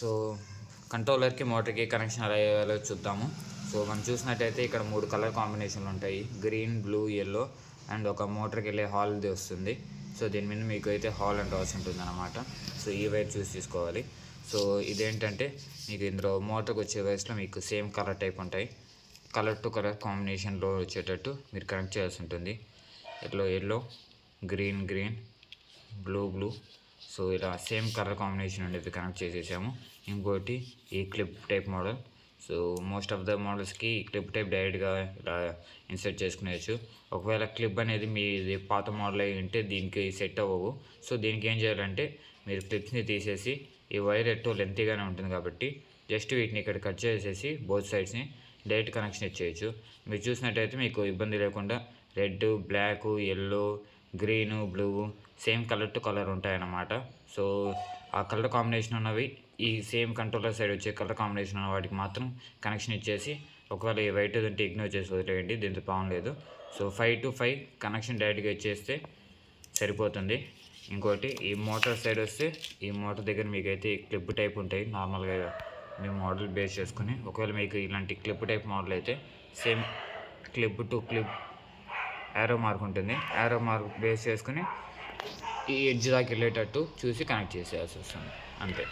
So కంట్రోలర్కి మోటార్కి connection ఎలా అయ్యేలో చూద్దాము. So మనం చూసినట్టయితే ఇక్కడ మూడు కలర్ కాంబినేషన్లు ఉంటాయి. గ్రీన్ బ్లూ ఎల్లో అండ్ ఒక మోటార్కి వెళ్ళే హాల్ది వస్తుంది. సో దీని మీద మీకు అయితే హాల్ అండ్ రాసి ఉంటుంది అనమాట సో ఈ వైర్ చూస్ చేసుకోవాలి. సో ఇదేంటంటే మీకు ఇందులో మోటార్కి వచ్చే వైర్స్లో మీకు సేమ్ కలర్ టైప్ ఉంటాయి. కలర్ టు కలర్ కాంబినేషన్లో వచ్చేటట్టు మీరు కనెక్ట్ చేయాల్సి ఉంటుంది. Yellow yellow green green blue blue so ఇలా సేమ్ కలర్ కాంబినేషన్ ఉండేది కనెక్ట్ చేసేసాము. ఇంకోటి ఈ clip type model. So most of the మోడల్స్కి clip type డైరెక్ట్గా ఇలా ఇన్సర్ట్ చేసుకునేవచ్చు ఒకవేళ క్లిప్ అనేది మీది పాత మోడల్ అయి ఉంటే దీనికి సెట్ అవ్వవు. సో దీనికి ఏం చేయాలంటే మీరు క్లిప్స్ని తీసేసి ఈ వైర్ ఎట్టో లెంతీగానే ఉంటుంది కాబట్టి జస్ట్ వీటిని ఇక్కడ కట్ చేసేసి బోత్ సైడ్స్ని డైరెక్ట్ కనెక్షన్ ఇచ్చేయచ్చు. మీరు చూసినట్టయితే మీకు ఇబ్బంది లేకుండా red black yellow green blue same colour to colour ఉంటాయన్నమాట. సో ఆ కలర్ కాంబినేషన్ ఉన్నవి ఈ సేమ్ కంట్రోలర్ సైడ్ వచ్చే కలర్ కాంబినేషన్ ఉన్న వాటికి మాత్రం కనెక్షన్ ఇచ్చేసి ఒకవేళ ఈ వైట్ ఉంటే ఇగ్నోర్ చేసి వదిలేయండి దీంతో ప్రాబ్లం లేదు. So five to five connection డైరెక్ట్గా ఇచ్చేస్తే సరిపోతుంది. ఇంకోటి ఈ మోటార్ సైడ్ వస్తే ఈ మోటార్ దగ్గర మీకైతే క్లిప్ టైప్ ఉంటాయి. నార్మల్గా మీ మోడల్ బేస్ చేసుకుని ఒకవేళ మీకు ఇలాంటి క్లిప్ టైప్ మోడల్ అయితే same clip to clip arrow mark ఉంటుంది. యారో మార్క్ బేస్ చేసుకుని ఈ ఎడ్జ్ దాకా వెళ్ళేటట్టు చూసి కనెక్ట్ చేసేయాల్సి వస్తుంది. అంతే.